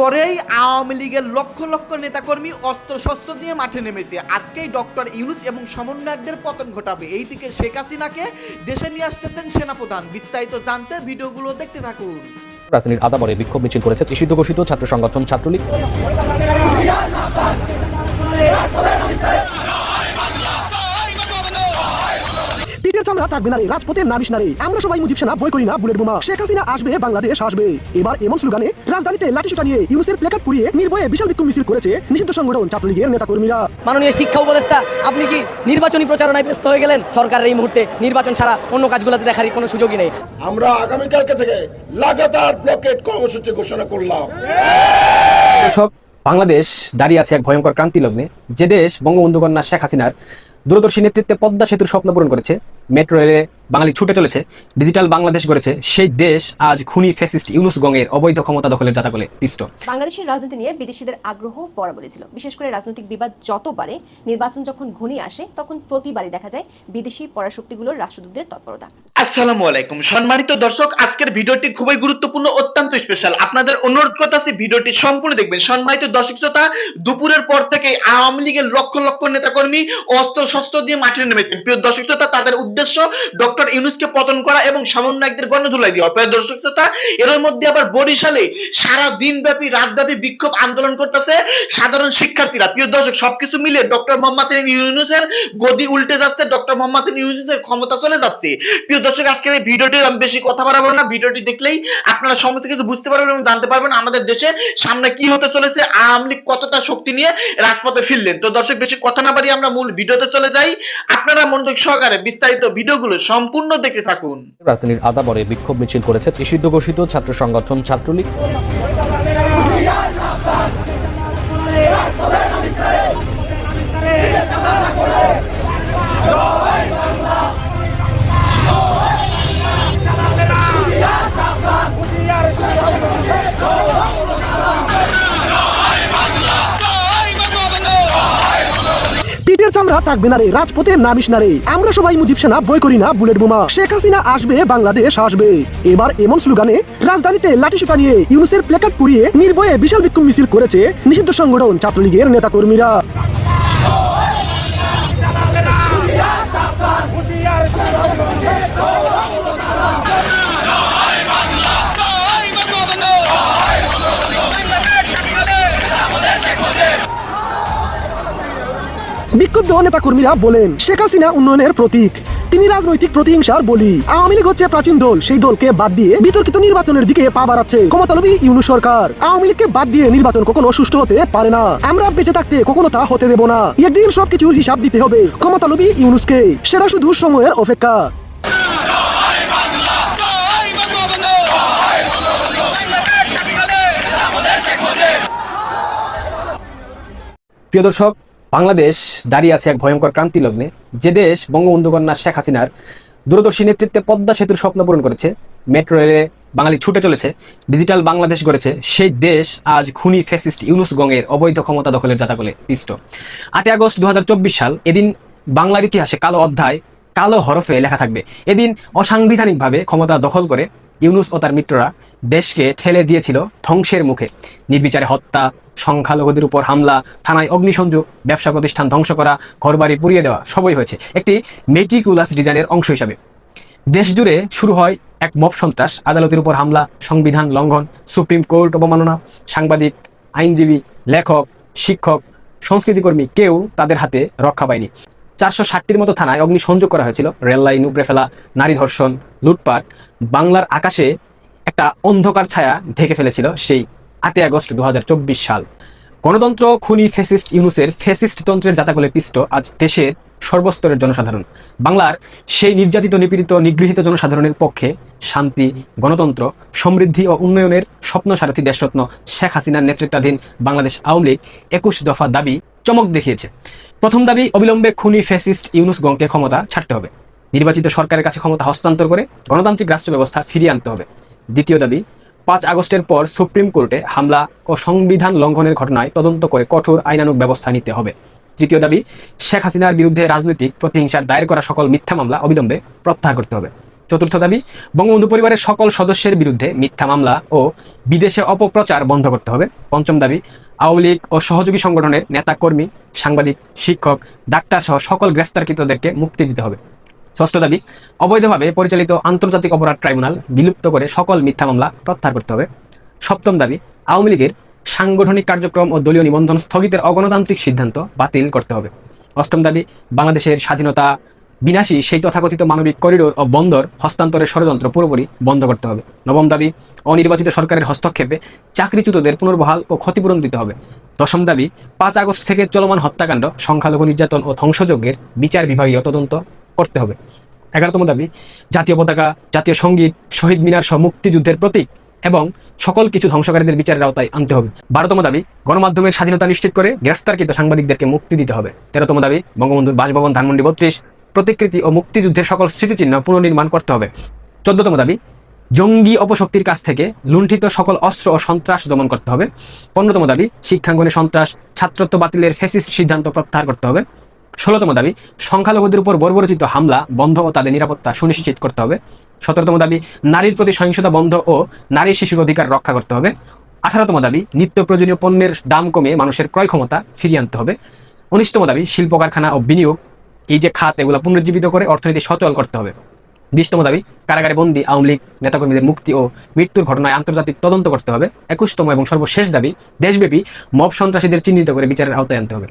পরেই আওয়ামী লীগের লক্ষ লক্ষ নেতাকর্মী অস্ত্রশস্ত্র নিয়ে মাঠে নেমেছে। আজকেই ডক্টর ইউনুস এবং সমন্বয়কদের পতন ঘটাবে। এইদিকে শেখ হাসিনাকে দেশে নিয়ে আসতেছেন সেনাপ্রধান। বিস্তারিত জানতে ভিডিওগুলো দেখতে থাকুন। রাজধানীর আদাবরে বিক্ষোভ মিছিল করেছে নিষিদ্ধ ঘোষিত ছাত্র সংগঠন ছাত্রলীগ। চামড়া থাকবে না রে রাজপথের নামিস না রে। আমরা সবাই মুজিব সেনা বই করি না বুলেট বোমা। শেখ হাসিনা আসবে বাংলাদেশ আসবে। এবার এমন স্লোগানে রাজধানীতে লাঠিসোটা নিয়ে ইউনুসের প্লেকার্ড পুড়িয়ে নির্ভয়ে বিশাল বিক্ষোভ মিছিল করেছে নিষিদ্ধ সংগঠন ছাত্রলীগের নেতাকর্মীরা। মাননীয় শিক্ষা উপদেষ্টা আপনি কি নির্বাচনী প্রচারণায় ব্যস্ত হয়ে গেলেন? সরকারের এই মুহূর্তে নির্বাচন ছাড়া অন্য কাজগুলোতে দেখার কোনো সুযোগই নেই। আমরা আগামীকালকে থেকে লাগাতার ব্লকেট কর্মসূচি ঘোষণা করলাম। দর্শক বাংলাদেশ দাঁড়িয়ে আছে এক ভয়ঙ্কর ক্রান্তি লগ্নে। যে দেশ বঙ্গবন্ধু কন্যা শেখ হাসিনার দূরদর্শী নেতৃত্বে পদ্মা সেতুর স্বপ্ন পূরণ করেছে মেট্রো রেলে বাঙালি ছুটে চলেছে ডিজিটাল বাংলাদেশ গড়েছে সেই দেশ আজ খুনি ফ্যাসিস্ট ইউনুস গঙ্গের অবৈধ ক্ষমতা দখলের জাতাকলে পিষ্ট। বাংলাদেশের রাজনীতি নিয়ে বিদেশিদের আগ্রহ বরাবরই ছিল বিশেষ করে রাজনৈতিক বিবাদ যত বাড়ে নির্বাচন যখন ঘনিয়ে আসে তখন প্রতিবারই দেখা যায় বিদেশি পরাশক্তিগুলোর রাষ্ট্রদূতদের তৎপরতা। আসসালামু আলাইকুম। সম্মানিত দর্শক আজকের ভিডিওটি খুবই গুরুত্বপূর্ণ অত্যন্ত স্পেশাল আপনাদের অনুরোধ কথা আছে ভিডিওটি সম্পূর্ণ দেখবেন। সম্মানিত দর্শক শ্রোতা দুপুরের পর থেকে আওয়ামী লীগের লক্ষ লক্ষ নেতাকর্মী অস্ত্র শস্ত্র দিয়ে মাঠে নেমেছেন। প্রিয় দর্শক শ্রোতা তাদের উদ্দেশ্য ডক্টর ইউনুসকে পতন করা এবং সমন্বয়কদের গণধুলাই দেওয়া। প্রিয় দর্শক শ্রোতা, এর মধ্যে আবার বরিশালে সারা দিন ব্যাপী রাতব্যাপী বিক্ষোভ আন্দোলন করতেছে সাধারণ শিক্ষার্থীরা। প্রিয় দর্শক, সবকিছু মিলে ডক্টর মোহাম্মদ ইউনুসের গদি উল্টে যাচ্ছে, ডক্টর মোহাম্মদ ইউনুসের ক্ষমতা চলে যাচ্ছে। প্রিয় দর্শক, আজকের এই ভিডিওটি আমি বেশি কথা বাড়াবো না। ভিডিওটি দেখলেই আপনারা সমস্ত কিছু বুঝতে পারবেন এবং জানতে পারবেন আমাদের দেশে সামনে কি হতে চলেছে, আওয়ামী লীগ কতটা শক্তি নিয়ে রাজপথে ফিরলেন। তো দর্শক, বেশি কথা না বাড়িয়ে আমরা মূল ভিডিওতে চলে যাই। আপনারা মনোযোগ সহকারে বিস্তারিত ভিডিওগুলো সম্পূর্ণ দেখে থাকুন। রাজধানীর আদাবরে বিক্ষোভ মিছিল করেছে নিষিদ্ধ ঘোষিত ছাত্র সংগঠন ছাত্রলীগ। চামড়া থাকবে না রে, রাজপথে নামিস না রে। আমরা সবাই মুজিব সেনা, বই করি না, বুলেট বোমা। শেখ হাসিনা আসবে, বাংলাদেশ আসবে। এবার এমন স্লোগানে রাজধানীতে লাঠি লাঠিসোটা নিয়ে ইউনুসের প্লেকার্ড পুড়িয়ে নির্ভয়ে বিশাল বিক্ষোভ মিছিল করেছে নিষিদ্ধ সংগঠন ছাত্রলীগের নেতাকর্মীরা। বিক্ষুব্ধ নেতা কর্মীরা বলেন, শেখ হাসিনা উন্নয়নের প্রতীক। তিনি রাজনৈতিক প্রতিহিংসার বলি। আওয়ামী লীগ হচ্ছে প্রাচীন দল। সেই দলকে বাদ দিয়ে বিতর্কিত নির্বাচনের দিকে পা বাড়াচ্ছে ক্ষমতালবী ইউনু সরকার। আওয়ামী লীগকে বাদ দিয়ে নির্বাচন কখনো সুষ্ঠু হতে পারে না। আমরা বেঁচে থাকতে কখনো তা হতে দেব না। একদিন সবকিছুর হিসাব দিতে হবে ক্ষমতালবী ইউনুসকে। সেটা শুধু সময়ের অপেক্ষা। প্রিয় দর্শক বাংলাদেশ দাঁড়িয়ে আছে এক ভয়ঙ্কর ক্রান্তি লগ্নে। যে দেশ বঙ্গবন্ধু কন্যা শেখ হাসিনার দূরদর্শী নেতৃত্বে পদ্মা সেতুর স্বপ্ন পূরণ করেছে, মেট্রো রেলে বাঙালি ছুটে চলেছে, ডিজিটাল বাংলাদেশ গড়েছে, সেই দেশ আজ খুনি ফ্যাসিস্ট ইউনুস গঙ্গের অবৈধ ক্ষমতা দখলের জাতাকলে পিষ্ট। আটই আগস্ট দু হাজার চব্বিশ সাল এদিন বাংলার ইতিহাসে কালো অধ্যায়, কালো হরফে লেখা থাকবে। এদিন অসাংবিধানিকভাবে ক্ষমতা দখল করে ইউনুস ও তার মিত্ররা দেশকে ঠেলে দিয়েছিল ধ্বংসের মুখে। নির্বিচারে হত্যা, সংখ্যালঘুদের উপর হামলা, থানায় অগ্নিসংযোগ, ব্যবসা প্রতিষ্ঠান ধ্বংস করা, ঘরবাড়ি পুড়িয়ে দেওয়া, সবই হয়েছে। একটি মেটিকুলাস ডিজাইনের অংশ হিসাবে। দেশ জুড়ে শুরু হয় এক মব সন্ত্রাস, আদালতের উপর হামলা, সংবিধান লঙ্ঘন, সুপ্রিম কোর্ট অবমাননা, সাংবাদিক, আইনজীবী, লেখক, শিক্ষক, সংস্কৃতিকর্মী কেউ তাদের হাতে রক্ষা পায়নি। চারশো ষাটটির মতো থানায় অগ্নিসংযোগ করা হয়েছিল। রেল লাইন উপড়ে ফেলা, নারী ধর্ষণ, লুটপাট। বাংলার আকাশে একটা অন্ধকার ছায়া ঢেকে ফেলেছিল সেই আটই আগস্ট দুহাজার চব্বিশ সাল। গণতন্ত্র খুনি ফেসিস্ট ইউনুসের ফেসিস্ট তন্ত্রের জাতাকলে পিষ্ট আজ দেশের সর্বস্তরের জনসাধারণ। বাংলার সেই নির্যাতিত, নিপীড়িত, নিগৃহীত জনসাধারণের পক্ষে শান্তি, গণতন্ত্র, সমৃদ্ধি ও উন্নয়নের স্বপ্ন সারথী দেশরত্ন শেখ হাসিনার নেতৃত্বাধীন বাংলাদেশ আওয়ামী লীগ একুশ দফা দাবি চমক দেখিয়েছে। প্রথম দাবি, অবিলম্বে খুনি ফ্যাসিস্ট ইউনুস গংকে ক্ষমতা ছাড়তে হবে। নির্বাচিত সরকারের কাছে ক্ষমতা হস্তান্তর করে গণতান্ত্রিক রাষ্ট্র ব্যবস্থা ফিরিয়ে আনতে হবে। দ্বিতীয় দাবি, পাঁচ আগস্টের পর সুপ্রিম কোর্টে হামলা ও সংবিধান লঙ্ঘনের ঘটনায় তদন্ত করে কঠোর আইনানুগ ব্যবস্থা নিতে হবে। তৃতীয় দাবি, শেখ হাসিনার বিরুদ্ধে রাজনৈতিক প্রতিহিংসার দায়ের করা সকল মিথ্যা মামলা অবিলম্বে প্রত্যাহার করতে হবে। চতুর্থ দাবি, বঙ্গবন্ধু পরিবারের সকল সদস্যের বিরুদ্ধে মিথ্যা মামলা ও বিদেশে অপপ্রচার বন্ধ করতে হবে। পঞ্চম দাবি আওয়ামী লীগ ও সহযোগী সংগঠনের নেতা কর্মী সাংবাদিক, শিক্ষক, ডাক্তার সহ সকল গ্রেফতারকৃতদেরকে মুক্তি দিতে হবে। ষষ্ঠ দাবি, অবৈধভাবে পরিচালিত আন্তর্জাতিক অপরাধ ট্রাইব্যুনাল বিলুপ্ত করে সকল মিথ্যা মামলা প্রত্যাহার করতে হবে। সপ্তম দাবি, আওয়ামী লীগের সাংগঠনিক কার্যক্রম ও দলীয় নিবন্ধন স্থগিতের অগণতান্ত্রিক সিদ্ধান্ত বাতিল করতে হবে। অষ্টম দাবি, বাংলাদেশের স্বাধীনতা বিনাশী সেই তথাকথিত মানবিক করিডোর ও বন্দর হস্তান্তরের ষড়যন্ত্র পুরোপুরি বন্ধ করতে হবে। নবম দাবি, অনির্বাচিত সরকারের হস্তক্ষেপে চাকরিচ্যুতদের পুনর্বহাল ও ক্ষতিপূরণ দিতে হবে। দশম দাবি, পাঁচ আগস্ট থেকে চলমান হত্যাকাণ্ড, সংখ্যালঘু নির্যাতন ও ধ্বংসযজ্ঞের বিচার বিভাগীয় তদন্ত করতে হবে। এগারোতম দাবি, জাতীয় পতাকা, জাতীয় সংগীত, শহীদ মিনার সহ মুক্তিযুদ্ধের প্রতীক এবং সকল কিছু ধ্বংসকারীদের বিচারের আওতায় আনতে হবে। বারোতম দাবি, গণমাধ্যমের স্বাধীনতা নিশ্চিত করে গ্রেফতারকৃত সাংবাদিকদেরকে মুক্তি দিতে হবে। তেরোতম দাবি, বঙ্গবন্ধুর বাসভবন ধানমন্ডি বত্রিশ প্রতিকৃতি ও মুক্তিযুদ্ধের সকল স্মৃতিচিহ্ন পুনর্নির্মাণ করতে হবে। চোদ্দতম দাবি, জঙ্গি অপশক্তির কাছ থেকে লুণ্ঠিত সকল অস্ত্র ও সন্ত্রাস দমন করতে হবে। পনেরোতম দাবি, শিক্ষাঙ্গনে সন্ত্রাস, ছাত্রত্ব বাতিলের ফেসিস্ট সিদ্ধান্ত প্রত্যাহার করতে হবে। ষোলোতম দাবি, সংখ্যালঘুদের উপর বর্বরচিত হামলা বন্ধ ও তাদের নিরাপত্তা সুনিশ্চিত করতে হবে। সতেরোতম দাবি, নারীর প্রতি সহিংসতা বন্ধ ও নারী শিশুর অধিকার রক্ষা করতে হবে। আঠারোতম দাবি নিত্য প্রয়োজনীয় পণ্যের দাম কমে মানুষের ক্রয় ক্ষমতা ফিরিয়ে আনতে হবে। উনিশতম দাবি শিল্প কারখানা ও বিনিয়োগ এই যে খাত এগুলো পুনরুজ্জীবিত করে অর্থনীতি সচল করতে হবে। বিশতম দাবি, কারাগারে বন্দী, আওয়ামী লীগ, নেতাকর্মীদের মুক্তি ও মৃত্যুর ঘটনায় আন্তর্জাতিক তদন্ত করতে হবে। একুশতম এবং সর্বশেষ দাবি, দেশব্যাপী মব সন্ত্রাসীদের চিহ্নিত করে বিচারের আওতায় আনতে হবে।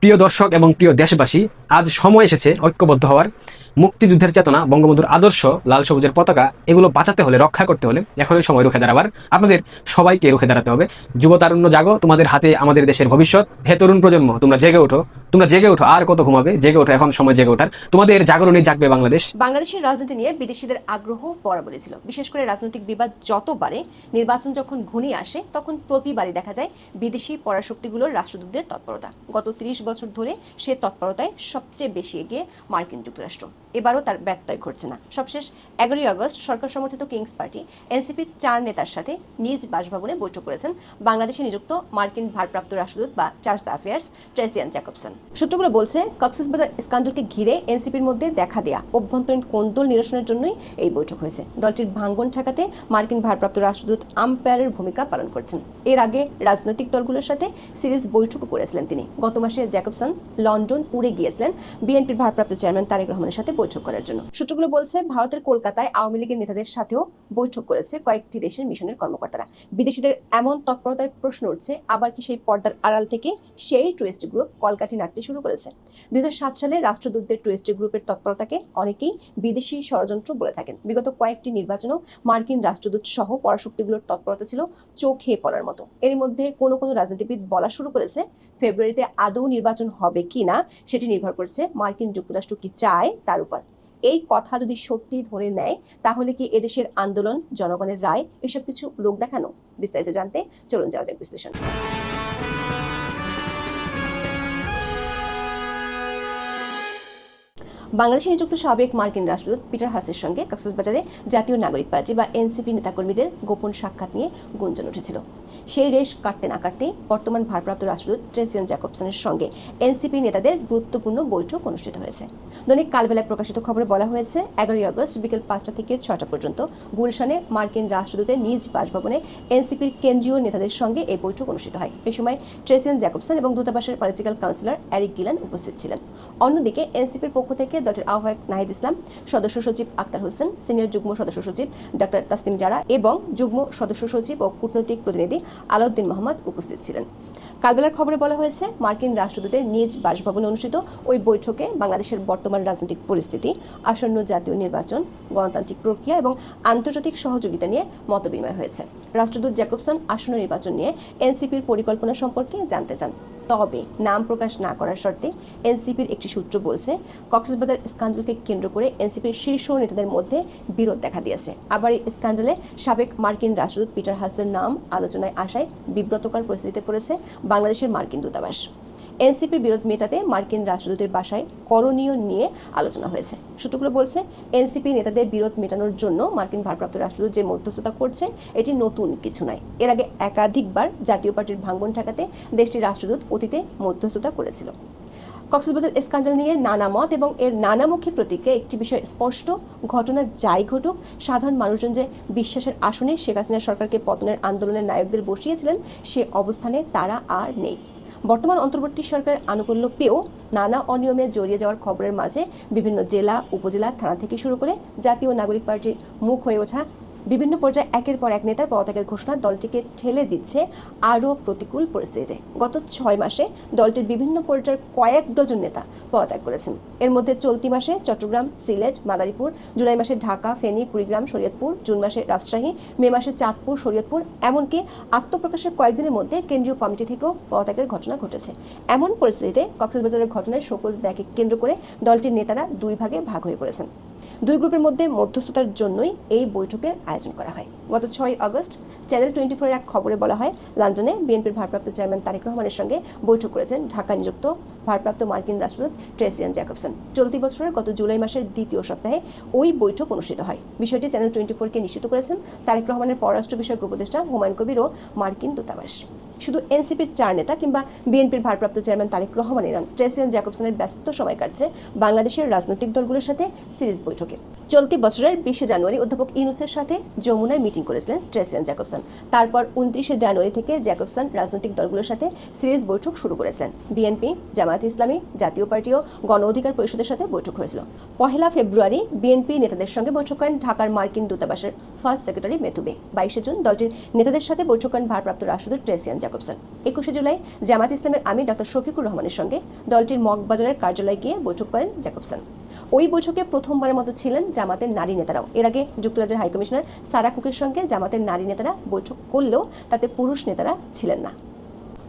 প্রিয় দর্শক এবং প্রিয় দেশবাসী, আজ সময় এসেছে ঐক্যবদ্ধ হওয়ার। মুক্তিযুদ্ধের চেতনা, বঙ্গবন্ধুর আদর্শ, লাল সবুজের পতাকা, এগুলো বাঁচাতে হলে, রক্ষা করতে হলে এখনই সময় রুখে দাঁড়াবার। আপনাদের সবাইকে রুখে দাঁড়াতে হবে। যুব তারুণ্য জাগো, তোমাদের হাতে আমাদের দেশের ভবিষ্যৎ। হে তরুণ প্রজন্ম, তোমরা জেগে ওঠো। তোমরা জেগে ওঠো, আর কত ঘুমাবে? জেগে ওঠো, এখন সময় জেগে ওঠার। তোমাদের জাগরণে জাগবে বাংলাদেশ। বাংলাদেশের রাজনীতি নিয়ে বিদেশিদের আগ্রহ বরাবরই ছিল বিশেষ করে রাজনৈতিক বিবাদ যত বাড়ে নির্বাচন যখন ঘনিয়ে আসে, তখন প্রতিবারই দেখা যায় বিদেশি পরাশক্তিগুলোর রাষ্ট্রদূতদের তৎপরতা। গত ৩০ বছর ধরে সে তৎপরতায় সবচেয়ে বেশি এগিয়ে মার্কিন যুক্তরাষ্ট্র। এবারও তার ব্যত্যয় ঘটছে না। সবশেষ এগারোই আগস্ট সরকার সমর্থিত কিংস পার্টি, এনসিপির চার নেতার সাথে নিজ বাসভবনে বৈঠক করেছেন বাংলাদেশে নিযুক্ত মার্কিন ভারপ্রাপ্ত রাষ্ট্রদূত বা চার্লস অ্যাফেয়ার্স ট্রেসিয়ান জ্যাকবসন। সূত্রগুলো বলছে, কক্সবাজার স্কান্ডালকে ঘিরে এনসিপির মধ্যে দেখা দেয়া, অভ্যন্তরীণ কোন্দল নিরসনের জন্যই এই বৈঠক হয়েছে। দলটির ভাঙ্গন ঠেকাতে মার্কিন ভারপ্রাপ্ত রাষ্ট্রদূত আম্পায়ারের ভূমিকা পালন করছেন। এর আগে রাজনৈতিক দলগুলোর সাথে সিরিজ বৈঠকও করেছিলেন তিনি। গত মাসে জ্যাকবসন লন্ডন উড়ে গিয়েছিলেন। বিএনপির ভারপ্রাপ্ত চেয়ারম্যান তারেক রহমানের সাথে বৈঠক করার জন্য। সূত্রগুলো বলছে, ভারতের কলকাতায় আওয়ামী লীগের নেতাদের সাথেও বৈঠক করেছে কয়েকটি দেশের মিশনের কর্মকর্তারা। বিদেশিদের এমন তৎপরতায় প্রশ্ন উঠছে, আবার কি সেই পর্দার আড়াল থেকে সেই টুরিস্ট গ্রুপ কলকাঠি নাড়তে শুরু করেছে? দুই সালে রাষ্ট্রদূতদের টুরিস্ট গ্রুপের তৎপরতাকে অনেকেই বিদেশি ষড়যন্ত্র বলে থাকেন। বিগত কয়েকটি নির্বাচনেও মার্কিন রাষ্ট্রদূত সহ পরাশক্তিগুলোর তৎপরতা ছিল চোখে পড়ার মতো। এর মধ্যে কোনো কোনো রাজনীতিবিদ বলা শুরু করেছে, ফেব্রুয়ারিতে আদৌ নির্বাচন হবে কি না সেটি নির্ভর করছে মার্কিন যুক্তরাষ্ট্র কি চায়, তার উপর। এই কথা যদি সত্যি ধরে নেয়, তাহলে কি এদেশের আন্দোলন, জনগণের রায়, এসব কিছু লোক দেখানো? বিস্তারিত জানতে চলুন যাওয়া যাক বিশ্লেষণ। বাংলাদেশে নিযুক্ত সাবেক মার্কিন রাষ্ট্রদূত পিটার হাসের সঙ্গে কক্সবাজারে জাতীয় নাগরিক পার্টি বা এনসিপি নেতাকর্মীদের গোপন সাক্ষাৎ নিয়ে গুঞ্জন উঠেছিল। সেই রেশ কাটতে না কাটতে বর্তমান ভারপ্রাপ্ত রাষ্ট্রদূত ট্রেসিয়ান জ্যাকবসনের সঙ্গে এনসিপি নেতাদের গুরুত্বপূর্ণ বৈঠক অনুষ্ঠিত হয়েছে। দৈনিক কালবেলায় প্রকাশিত খবরে বলা হয়েছে, এগারোই আগস্ট বিকেল পাঁচটা থেকে ছটা পর্যন্ত গুলশানে মার্কিন রাষ্ট্রদূতের নিজ বাসভবনে এনসিপির কেন্দ্রীয় নেতাদের সঙ্গে এই বৈঠক অনুষ্ঠিত হয়। এ সময় ট্রেসিয়ান জ্যাকবসন এবং দূতাবাসের পলিটিক্যাল কাউন্সিলর এরিক গিলান উপস্থিত ছিলেন। অন্যদিকে এনসিপির পক্ষ থেকে দলের আহ্বায়ক নাহিদ ইসলাম, সদস্য সচিব আক্তার হোসেন, সিনিয়র যুগ্ম সদস্য সচিব ডক্টর তাসলিম জারা এবং যুগ্ম সদস্য সচিব ও কূটনৈতিক প্রতিনিধি আলাউদ্দিন মোহাম্মদ উপস্থিত ছিলেন। কালবেলার খবরে বলা হয়েছে, মার্কিন রাষ্ট্রদূতের নিজ বাসভবনে অনুষ্ঠিত ওই বৈঠকে বাংলাদেশের বর্তমান রাজনৈতিক পরিস্থিতি, আসন্ন জাতীয় নির্বাচন, গণতান্ত্রিক প্রক্রিয়া এবং আন্তর্জাতিক সহযোগিতা নিয়ে মতবিনিময় হয়েছে। রাষ্ট্রদূত জ্যাকবসন আসন্ন নির্বাচন নিয়ে এনসিপির পরিকল্পনা সম্পর্কে জানতে চান। তবে নাম প্রকাশ না করার শর্তে এনসিপির একটি সূত্র বলছে, কক্সবাজার স্ক্যান্ডালকে কেন্দ্র করে এনসিপির শীর্ষ নেতাদের মধ্যে বিরোধ দেখা দিয়েছে। আবার এই স্ক্যান্ডালে সাবেক মার্কিন রাষ্ট্রদূত পিটার হাসের নাম আলোচনায় আসায় বিব্রতকর পরিস্থিতিতে পড়েছে বাংলাদেশের মার্কিন দূতাবাস। এনসিপির বিরোধ মেটাতে মার্কিন রাষ্ট্রদূতের বাসায় করণীয় নিয়ে আলোচনা হয়েছে। সূত্রগুলো বলছে, এনসিপি নেতাদের বিরোধ মেটানোর জন্য মার্কিন ভারপ্রাপ্ত রাষ্ট্রদূত যে মধ্যস্থতা করছে এটি নতুন কিছু নয়। এর আগে একাধিকবার জাতীয় পার্টির ভাঙ্গন ঠেকাতে দেশটির রাষ্ট্রদূত অতীতে মধ্যস্থতা করেছিল। কক্সবাজার স্ক্যান্ডাল নিয়ে নানা মত এবং এর নানামুখী প্রতিক্রিয়া একটি বিষয় স্পষ্ট, ঘটনা যাই ঘটুক, সাধারণ মানুষজন যে বিশ্বাসের আসনে শেখ হাসিনা সরকারকে পতনের আন্দোলনের নায়কদের বসিয়েছিলেন, সে অবস্থানে তারা আর নেই। বর্তমান অন্তর্বর্তী সরকারের আনুকূল্য পেয়েও নানা অনিয়মে জড়িয়ে যাওয়ার খবরের মাঝে বিভিন্ন জেলা, উপজেলা, থানা থেকে শুরু করে জাতীয় নাগরিক পার্টির মুখ হয়ে ওঠা বিভিন্ন পর্যায়ে একের পর এক নেতার পদত্যাগের ঘোষণা দলটিকে ঠেলে দিচ্ছে আরও প্রতিকূল পরিস্থিতিতে। গত ছয় মাসে দলটির বিভিন্ন পর্যায়ের কয়েক ডজন নেতা পদত্যাগ করেছেন। এর মধ্যে চলতি মাসে চট্টগ্রাম, সিলেট, মাদারীপুর, জুলাই মাসে ঢাকা, ফেনী, কুড়িগ্রাম, শরীয়তপুর, জুন মাসে রাজশাহী, মে মাসে চাঁদপুর, শরীয়তপুর, এমনকি আত্মপ্রকাশের কয়েকদিনের মধ্যে কেন্দ্রীয় কমিটি থেকেও পদত্যাগের ঘটনা ঘটেছে। এমন পরিস্থিতিতে কক্সবাজারের ঘটনায় শোকজ দেখে কেন্দ্র করে দলটির নেতারা দুই ভাগে ভাগ হয়ে পড়েছেন। দুই গ্রুপের মধ্যে মধ্যস্থতার জন্যই এই বৈঠকের আয়োজন করা হয়। গত ছয় আগস্ট চ্যানেল টোয়েন্টি ফোরের এক খবরে বলা হয়, লন্ডনে বিএনপির ভারপ্রাপ্ত চেয়ারম্যান তারেক রহমানের সঙ্গে বৈঠক করেছেন ঢাকা নিযুক্ত ভারপ্রাপ্ত মার্কিন রাষ্ট্রদূত ট্রেসিয়ান জ্যাকবসন। চলতি বছরের গত জুলাই মাসের দ্বিতীয় সপ্তাহে ওই বৈঠক অনুষ্ঠিত হয়। বিষয়টি চ্যানেল টোয়েন্টি ফোরকে নিশ্চিত করেছেন তারেক রহমানের পররাষ্ট্র বিষয়ক উপদেষ্টা হুমায়ুন কবির ও মার্কিন দূতাবাস। শুধু এনসিপির চার নেতা কিংবা বিএনপির ভারপ্রাপ্ত চেয়ারম্যান তারেক রহমানের নন ট্রেসিয়ান জ্যাকবসনের ব্যস্ত সময় কাটছে বাংলাদেশের রাজনৈতিক দলগুলোর সাথে সিরিজ বৈঠকে। চলতি বছরের বিশে জানুয়ারি অধ্যাপক ইনুসের সাথে যমুনায় মিটিং করেছিলেন ট্রেসিয়ান জ্যাকবসন। তারপর উনত্রিশে জানুয়ারি থেকে জ্যাকবসন রাজনৈতিক দলগুলোর সাথে সিরিজ বৈঠক শুরু করেছিলেন। বিএনপি জামায়াত ইসলামী জাতীয় পার্টি ও গণ অধিকার পরিষদের সাথে বৈঠক হয়েছিল। পহেলা ফেব্রুয়ারি বিএনপি নেতাদের সঙ্গে বৈঠক করেন ঢাকার মার্কিন দূতাবাসের ফার্স্ট সেক্রেটারি মেথুবে বাইশে জুন দলটির নেতাদের সাথে বৈঠক করেন ভারপ্রাপ্ত রাষ্ট্রদূত ট্রেসিয়ান জ্যাকবসন একুশে জুলাই জামাত ইসলামের আমির ডক্টর শফিকুর রহমানের সঙ্গে দলটির মগবাজারের কার্যালয়ে গিয়ে বৈঠক করেন জ্যাকবসন ওই বৈঠকে প্রথমবারের মতো ছিলেন জামাতের নারী নেতারাও। এর আগে যুক্তরাজ্যের হাইকমিশনার সারা কুকের সঙ্গে জামাতের নারী নেতারা বৈঠক করলেও তাতে পুরুষ নেতারা ছিলেন না।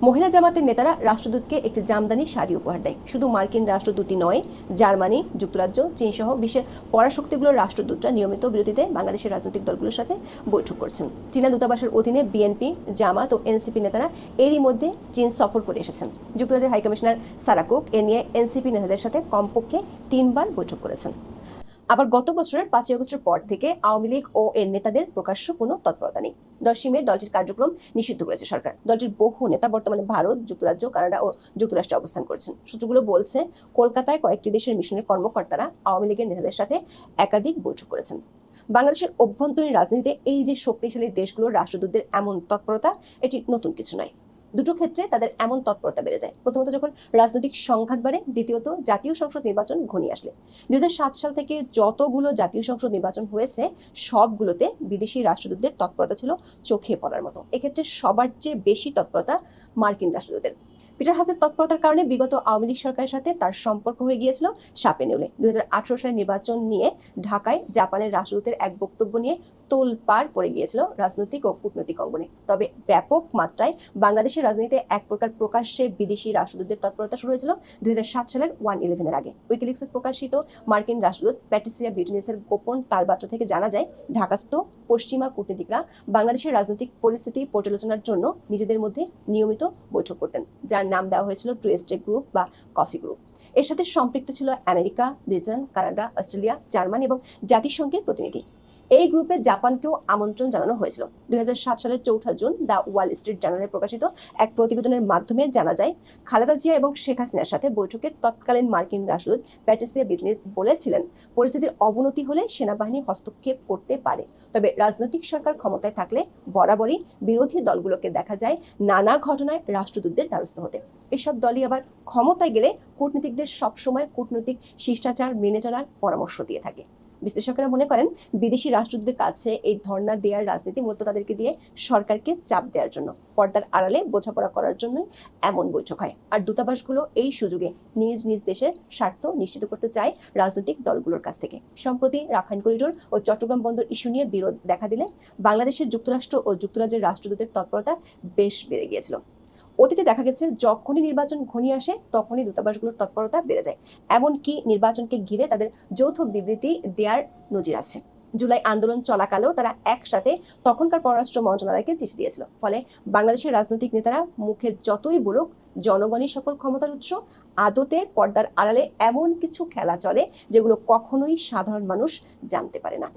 মহিলা জামাতের নেতারা রাষ্ট্রদূতকে একটি জামদানি শাড়ি উপহার দেয়। শুধু মার্কিন রাষ্ট্রদূতই নয়, জার্মানি, যুক্তরাজ্য, চীন সহ বিশ্বের পরাশক্তিগুলোর রাষ্ট্রদূতরা নিয়মিত বিরতিতে বাংলাদেশের রাজনৈতিক দলগুলোর সাথে বৈঠক করছেন। চীনা দূতাবাসের অধীনে বিএনপি, জামাত ও এনসিপি নেতারা এরই মধ্যে চীন সফর করে এসেছেন। যুক্তরাজ্যের হাইকমিশনার সারাকুক এ নিয়ে এনসিপি নেতাদের সাথে কমপক্ষে তিনবার বৈঠক করেছেন। আবার গত বছরের পাঁচই আগস্টের পর থেকে আওয়ামী লীগ ও এর নেতাদের প্রকাশ্য কোনো তৎপরতা নেই। দশই মে দলটির কার্যক্রম নিষিদ্ধ করেছে সরকার। দলটির বহু নেতা বর্তমানে ভারত, যুক্তরাজ্য, কানাডা ও যুক্তরাষ্ট্রে অবস্থান করছেন। সূত্রগুলো বলছে, কলকাতায় কয়েকটি দেশের মিশনের কর্মকর্তারা আওয়ামী লীগের নেতাদের সাথে একাধিক বৈঠক করেছেন। বাংলাদেশের অভ্যন্তরীণ রাজনীতিতে এই যে শক্তিশালী দেশগুলোর রাষ্ট্রদূতদের এমন তৎপরতা, এটি নতুন কিছু নয়। দুটো ক্ষেত্রে তাদের এমন তৎপরতা বেড়ে যায়। প্রথমত যখন রাজনৈতিক সংঘাত বাড়ে, দ্বিতীয়ত জাতীয় সংসদ নির্বাচন ঘনিয়ে আসলে। দুই হাজার সাত সাল থেকে যতগুলো জাতীয় সংসদ নির্বাচন হয়েছে, সবগুলোতে বিদেশি রাষ্ট্রদূতদের তৎপরতা ছিল চোখে পড়ার মতো। এক্ষেত্রে সবার চেয়ে বেশি তৎপরতা মার্কিন রাষ্ট্রদূতের। পিটার হাসের তৎপরতার কারণে বিগত আওয়ামী লীগ সরকারের সাথে তার সম্পর্ক হয়ে গিয়েছিল সাপে নেউলে দুই সালের নির্বাচন নিয়ে ঢাকায় জাপানের রাষ্ট্রদূতের এক বক্তব্য নিয়ে তোলপাড় পড়ে গিয়েছিল রাজনৈতিক ও কূটনৈতিক অঙ্গনে। তবে ব্যাপক মাত্রায় বাংলাদেশের রাজনীতিতে এক প্রকার প্রকাশ্যে বিদেশি রাষ্ট্রদূতদের তৎপরতা শুরু হয়েছিল দুই সালের ওয়ান ইলেভেনের আগে। উইকিলিক্সের প্রকাশিত মার্কিন রাষ্ট্রদূত প্যাটিসিয়া বিউটিনিসের গোপন তারবার্তা থেকে জানা যায়, ঢাকাস্থ পশ্চিমা কূটনীতিকরা বাংলাদেশের রাজনৈতিক পরিস্থিতি পর্যালোচনার জন্য নিজেদের মধ্যে নিয়মিত বৈঠক করতেন, যার নাম দেওয়া হয়েছিল টুয়েস্টে গ্রুপ বা কফি গ্রুপ। এর সাথে সম্পৃক্ত ছিল America, Britain, Canada, Australia, Germany এবং জাতিসংঘের প্রতিনিধি। এই গ্রুপে জাপানকেও আমন্ত্রণ জানানো হয়েছিল। দুই হাজার সাত সালের চৌঠা জুন দ্য ওয়াল স্ট্রিট জার্নালে প্রকাশিত এক প্রতিবেদনের মাধ্যমে জানা যায়, খালেদা জিয়া এবং শেখ হাসিনার সাথে বৈঠকে তৎকালীন মার্কিন রাষ্ট্রদূত প্যাটিসিয়া বিটনিস বলেছিলেন, পরিস্থিতির অবনতি হলে সেনাবাহিনী হস্তক্ষেপ করতে পারে। তবে রাজনৈতিক সরকার ক্ষমতায় থাকলে বরাবরই বিরোধী দলগুলোকে দেখা যায় নানা ঘটনায় রাষ্ট্রদূতদের দ্বারস্থ হতে। এসব দলই আবার ক্ষমতায় গেলে কূটনীতিকদের সবসময় কূটনৈতিক শিষ্টাচার মেনে চলার পরামর্শ দিয়ে থাকে। বিশ্লেষকেরা মনে করেন বিদেশি রাষ্ট্রদূতদের কাছে এই ধর্ণা দেওয়ার রাজনীতি মূলত তাদেরকে দিয়ে সরকারকে চাপ দেওয়ার জন্য, পর্দার আড়ালে বোঝাপড়া করার জন্য এমন বৈঠক হয়। আর দূতাবাসগুলো এই সুযোগে নিজ নিজ দেশের স্বার্থ নিশ্চিত করতে চায় রাজনৈতিক দলগুলোর কাছ থেকে। সম্প্রতি রাখাইন করিডোর ও চট্টগ্রাম বন্দর ইস্যু নিয়ে বিরোধ দেখা দিলে বাংলাদেশের যুক্তরাষ্ট্র ও যুক্তরাজ্যের রাষ্ট্রদূতের তৎপরতা বেশ বেড়ে গিয়েছিল। অতীতে দেখা গেছে, যখনই নির্বাচন ঘনিয়ে আসে, তখনই দূতাবাসগুলোর তৎপরতা বেড়ে যায়। এমনকি নির্বাচনকে ঘিরে তাদের যৌথ বিবৃতি দেওয়ার নজির আছে। জুলাই আন্দোলন চলাকালেও তারা একসাথে তখনকার পররাষ্ট্র মন্ত্রণালয়কে চিঠি দিয়েছিল। ফলে বাংলাদেশের রাজনৈতিক নেতারা মুখে যতই বলুক, জনগণই সকল ক্ষমতার উৎস, আদতে পর্দার আড়ালে এমন কিছু খেলা চলে যেগুলো কখনোই সাধারণ মানুষ জানতে পারে না।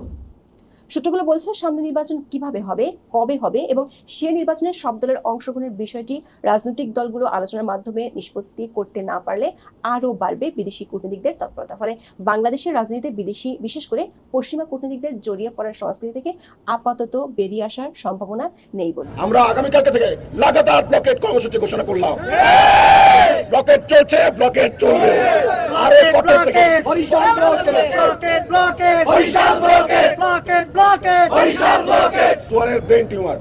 সূত্রগুলো বলছে সামনে নির্বাচন কীভাবে হবে কবে হবে এবং সে নির্বাচনে সব দলের অংশগ্রহণের বিষয়টি রাজনৈতিক দলগুলো আলোচনার মাধ্যমে নিষ্পত্তি করতে না পারলে আরও বাড়বে বিদেশি কূটনীতিকদের তৎপরতা ফলে বাংলাদেশের রাজনীতিতে বিদেশি বিশেষ করে পশ্চিমা কূটনীতিকদের জড়িয়ে পড়ার সংস্কৃতি থেকে আপাতত বেরিয়ে আসার সম্ভাবনা নেই বলে আমরা আগামীকালকে থেকে লাগাতার ব্লকেট কর্মসূচি ঘোষণা করলাম ব্লকেট চলছে ব্লকেট চলবে আর এই কঠোর থেকে চুয়ারের ব্রেন টিউমার।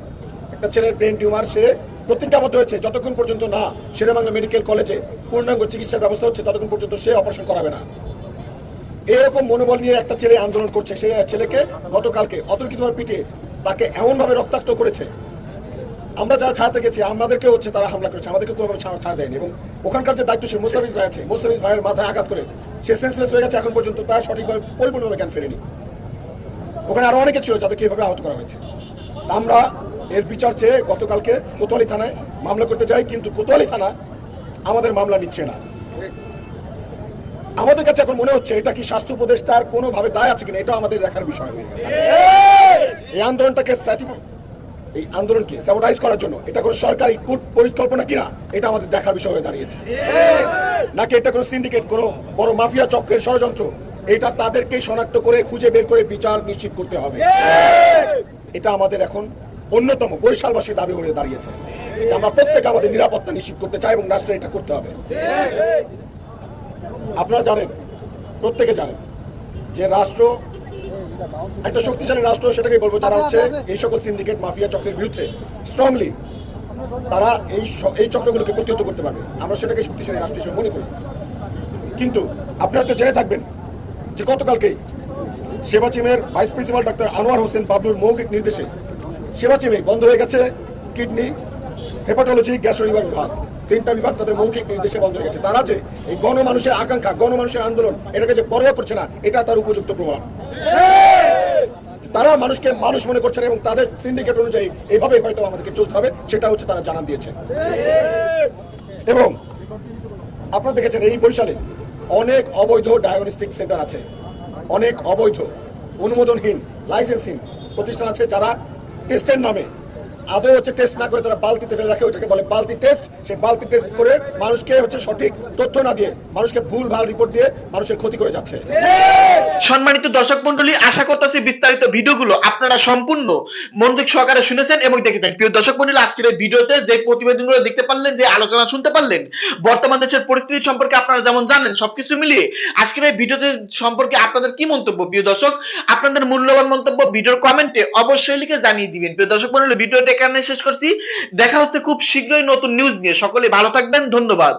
একটা ছেলের ব্রেন টিউমার সে প্রতিজ্ঞাবদ্ধ হয়েছে যতক্ষণ পর্যন্ত না শেরেবাংলা মেডিকেল কলেজে পূর্ণাঙ্গ চিকিৎসার ব্যবস্থা হচ্ছে ততক্ষণ পর্যন্ত সে অপারেশন করাবে না। এরকম মনোবল নিয়ে একটা ছেলে আন্দোলন করছে সেই ছেলেকে গতকালকে অতর্কিতভাবে পিটিয়ে তাকে এমনভাবে রক্তাক্ত করেছে। আমরা যারা ছাড়তে গেছি আমাদেরকে হচ্ছে তারা হামলা করেছে আমাদেরকে কোনোভাবে ছাড় ছাড় দেয়নি এবং ওখানকার যে দায়িত্বশীল মোস্তাফিজ ভাই আছে মোস্তাফিজ ভাইয়ের মাথায় আঘাত করে সে সেন্সলেস হয়ে গেছে এখন পর্যন্ত তার সঠিকভাবে পরিপূর্ণভাবে জ্ঞান ফেরেনি। ওখানে আরও অনেকে ছিল যাদেরকে এভাবে আহত করা হয়েছে। আমরা এর বিচার চেয়ে গতকালকে কোতোয়ালি থানায় মামলা করতে যাই, কিন্তু কোতোয়ালি থানা আমাদের মামলা নিচ্ছে না। আমাদের কাছে এখন মনে হচ্ছে এটা কি স্বাস্থ্য উপদেষ্টার কোনোভাবে দায় আছে কিনা, এটাও আমাদের দেখার বিষয় হয়ে গেছে এই আন্দোলনটাকে এই আন্দোলনকে স্যাবোটাইজ করার জন্য এটা কোনো সরকারি কূট পরিকল্পনা কিনা, এটা আমাদের দেখার বিষয় হয়ে দাঁড়িয়েছে। নাকি এটা কোনো সিন্ডিকেট কোনো বড় মাফিয়া চক্রের ষড়যন্ত্র? এটা তাদেরকেই শনাক্ত করে খুঁজে বের করে বিচার নিশ্চিত করতে হবে। এটা আমাদের এখন অন্যতম বৈশালবাসী দাবি হয়ে দাঁড়িয়েছে আমরা প্রত্যেকে আমাদের নিরাপত্তা নিশ্চিত করতে চাই এবং রাষ্ট্রে এটা করতে হবে। আপনারা জানেন, প্রত্যেকে জানেন যে রাষ্ট্র, একটা শক্তিশালী রাষ্ট্র সেটাকে বলব যারা হচ্ছে এই সকল সিন্ডিকেট মাফিয়া চক্রের বিরুদ্ধে স্ট্রংলি তারা এই এই চক্রগুলোকে প্রতিহত করতে পারবে। আমরা সেটাকে শক্তিশালী রাষ্ট্র হিসেবে মনে করি। কিন্তু আপনারা তো জেনে থাকবেন যে গতকালকেই সেবা চিমের vice principal doctor Anwar Hossain বাবলুর মৌখিক নির্দেশে সেবা চিমে বন্ধ হয়ে গেছে কিডনি, হেপাটোলজি গ্যাস্ট্রো বিভাগ। বিভাগ তিনটা বিভাগ তাদের মৌখিক নির্দেশে বন্ধ হয়ে গেছে। তারা যে এই গণমানুষের আকাঙ্ক্ষা, গণমানুষের আন্দোলন, এটাকে যে পরোয়া করছে না, এটা তার উপযুক্ত প্রমাণ। তারা মানুষকে মানুষ মনে করছেন এবং তাদের সিন্ডিকেট অনুযায়ী এইভাবে হয়তো আমাদেরকে চলতে হবে, সেটা হচ্ছে তারা জানান দিয়েছে। এবং আপনারা দেখেছেন এই বরিশালে অনেক অবৈধ ডায়াগনস্টিক সেন্টার আছে। অনেক অবৈধ অনুমোদনহীন লাইসেন্সহীন প্রতিষ্ঠান আছে যারা টেস্টের নামে আদৌ হচ্ছে টেস্ট না করে তারা বালতিতে ফেলে রাখে, ওইটাকে বলে বালতি টেস্ট সেই বালতি টেস্ট করে মানুষকে হচ্ছে সঠিক তথ্য না দিয়ে, মানুষকে ভুল ভালো রিপোর্ট দিয়ে মানুষের ক্ষতি করে যাচ্ছে। সম্মানিত দর্শক মন্ডলী আশা করতেছি বিস্তারিত ভিডিওগুলো আপনারা সম্পূর্ণ মনোযোগ সহকারে শুনেছেন এবং দেখেছেন। প্রিয় দর্শক মন্ডলী আজকের এই ভিডিওতে যে প্রতিবেদনগুলো দেখতে পারলেন, যে আলোচনা শুনতে পারলেন, বর্তমান দেশের পরিস্থিতি সম্পর্কে আপনারা যেমন জানেন, সবকিছু মিলিয়ে আজকের এই ভিডিওতে সম্পর্কে আপনাদের কি মন্তব্য? প্রিয় দর্শক, আপনাদের মূল্যবান মন্তব্য ভিডিওর কমেন্টে অবশ্যই লিখে জানিয়ে দিবেন। প্রিয় দর্শক মন্ডলী ভিডিওটা এখানে শেষ করছি। দেখা হচ্ছে খুব শীঘ্রই নতুন নিউজ নিয়ে। সকলে ভালো থাকবেন ধন্যবাদ।